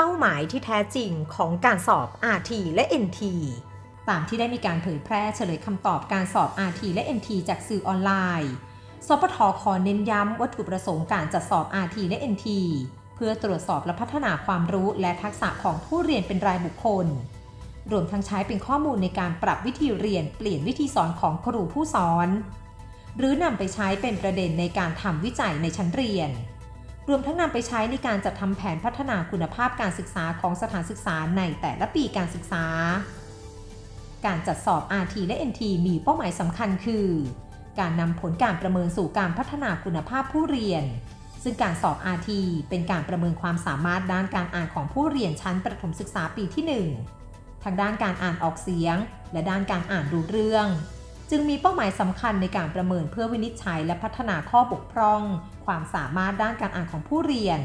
เป้าหมายที่แท้จริงของการสอบ RT และ NT ตามที่ได้มีการเผยแพร่เฉลยคำตอบการสอบ RT และ NT จากสื่อออนไลน์สปทขอเน้นย้ำวัตถุประสงค์การจัดสอบ RT และ NT เพื่อตรวจสอบและพัฒนาความรู้และทักษะของผู้เรียนเป็นรายบุคคล รวมทั้งใช้เป็นข้อมูลในการปรับวิธีเรียนเปลี่ยนวิธีสอนของครูผู้สอน หรือนำไปใช้เป็นประเด็นในการทำวิจัยในชั้นเรียน รวมทั้งนำไปใช้ในการจัดทำแผนพัฒนาคุณภาพการศึกษาของสถานศึกษาในแต่ละปีการศึกษา การจัดสอบ RT และ NT มีเป้าหมายสำคัญคือ การนำผลการประเมินสู่การพัฒนาคุณภาพผู้เรียน ซึ่งการสอบ RT เป็นการประเมินความสามารถด้านการอ่านของผู้เรียนชั้นประถมศึกษาปีที่ 1 ทางด้านการอ่านออกเสียง และด้านการอ่านรู้เรื่อง จึงมีเป้าหมายสำคัญในการประเมินเพื่อวินิจฉัยและพัฒนาข้อบกพร่อง ความสามารถด้านการอ่านของผู้เรียน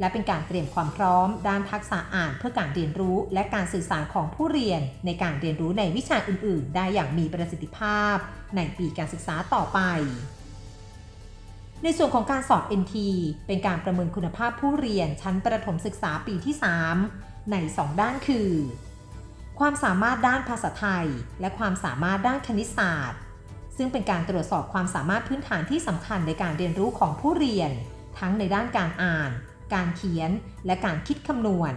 และเป็นการเตรียมความพร้อม ด้านทักษะอ่านเพื่อการเรียนรู้ และการสื่อสารของผู้เรียน ในการเรียนรู้ในวิชาอื่น ๆ ได้อย่างมีประสิทธิภาพ ในปีการศึกษาต่อไปในส่วนของการสอบ NT เป็นการประเมินคุณภาพผู้เรียนชั้นประถมศึกษาปีที่ 3 ใน 2 ด้านคือ ความสามารถด้านภาษาไทย และความสามารถด้านคณิตศาสตร์ ซึ่งเป็นการตรวจสอบความสามารถพื้นฐานที่สำคัญในการเรียนรู้ของผู้เรียน ทั้งในด้านการอ่าน การเขียน และการคิดคำนวณ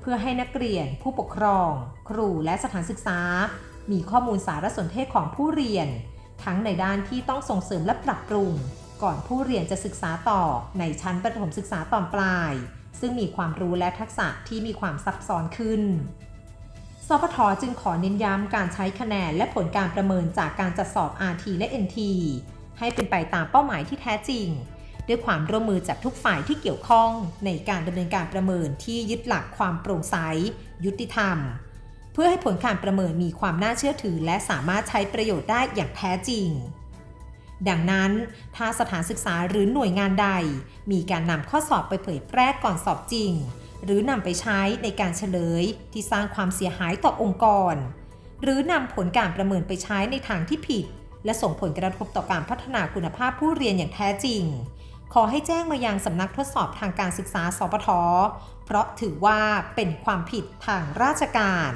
เพื่อให้นักเรียน ผู้ปกครอง ครูและสถานศึกษา มีข้อมูลสารสนเทศของผู้เรียน ทั้งในด้านที่ต้องส่งเสริมและปรับปรุง ก่อนผู้เรียนจะศึกษาต่อในชั้นประถมศึกษาตอนปลาย ซึ่งมีความรู้และทักษะที่มีความซับซ้อนขึ้น สพทจึงขอเน้นย้ำการใช้คะแนนและผลการประเมินจากการจัดสอบ RT และ NT ให้เป็นไปตามเป้าหมายที่แท้จริง ด้วยความร่วมมือจากทุกฝ่ายที่เกี่ยวข้องในการดำเนินการประเมินที่ยึดหลักความโปร่งใส ยุติธรรม เพื่อให้ผลการประเมินมีความน่าเชื่อถือ และสามารถใช้ประโยชน์ได้อย่างแท้จริง ดังนั้น ถ้าสถานศึกษาหรือหน่วยงานใด มีการนำข้อสอบไปเผยแพร่ก่อนสอบจริง หรือนำไปใช้ในการเฉลยที่สร้างความเสียหายต่อองค์กร หรือนำผลการประเมินไปใช้ในทางที่ผิด และส่งผลกระทบต่อการพัฒนาคุณภาพผู้เรียนอย่างแท้จริง ขอให้แจ้งมายังสำนักทดสอบทางการศึกษาสปทเพราะถือว่าเป็นความผิดทางราชการ